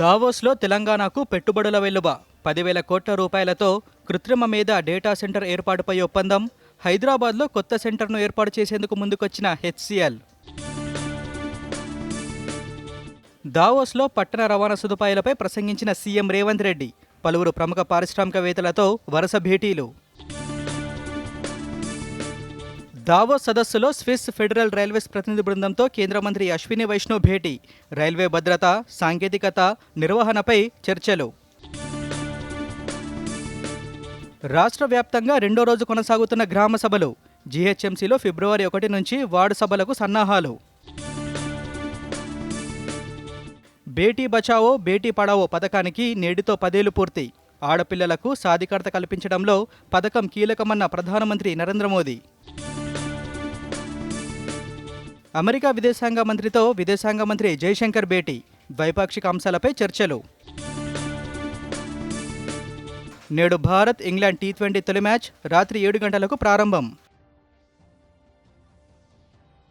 దావోస్లో తెలంగాణకు పెట్టుబడుల వెల్లువ. పదివేల కోట్ల రూపాయలతో కృత్రిమ మీద డేటా సెంటర్ ఏర్పాటుపై ఒప్పందం. హైదరాబాద్లో కొత్త సెంటర్ను ఏర్పాటు చేసేందుకు ముందుకొచ్చిన హెచ్సిఎల్. దావోస్లో పట్టణ రవాణా సదుపాయాలపై ప్రసంగించిన సీఎం రేవంత్ రెడ్డి. పలువురు ప్రముఖ పారిశ్రామికవేత్తలతో వరుస భేటీలు. దావో సదస్సులో స్విస్ ఫెడరల్ రైల్వేస్ ప్రతినిధి బృందంతో కేంద్ర మంత్రి అశ్విని వైష్ణవ్ భేటీ. రైల్వే భద్రత సాంకేతికత నిర్వహణపై చర్చలు. రాష్ట్ర వ్యాప్తంగా రెండో రోజు కొనసాగుతున్న గ్రామ సభలు. జీహెచ్ఎంసీలో ఫిబ్రవరి ఒకటి నుంచి వార్డు సభలకు సన్నాహాలు. బేటీ బచావో బేటీ పడావో పథకానికి నేటితో పదేలు పూర్తి. ఆడపిల్లలకు సాధికారత కల్పించడంలో పథకం కీలకమన్న ప్రధానమంత్రి నరేంద్ర మోదీ. అమెరికా విదేశాంగ మంత్రితో విదేశాంగ మంత్రి జైశంకర్ భేటీ. ద్వైపాక్షిక అంశాలపై చర్చలు. నేడు భారత్ ఇంగ్లాండ్ టీ ట్వంటీ తొలి మ్యాచ్ రాత్రి ఏడు గంటలకు ప్రారంభం.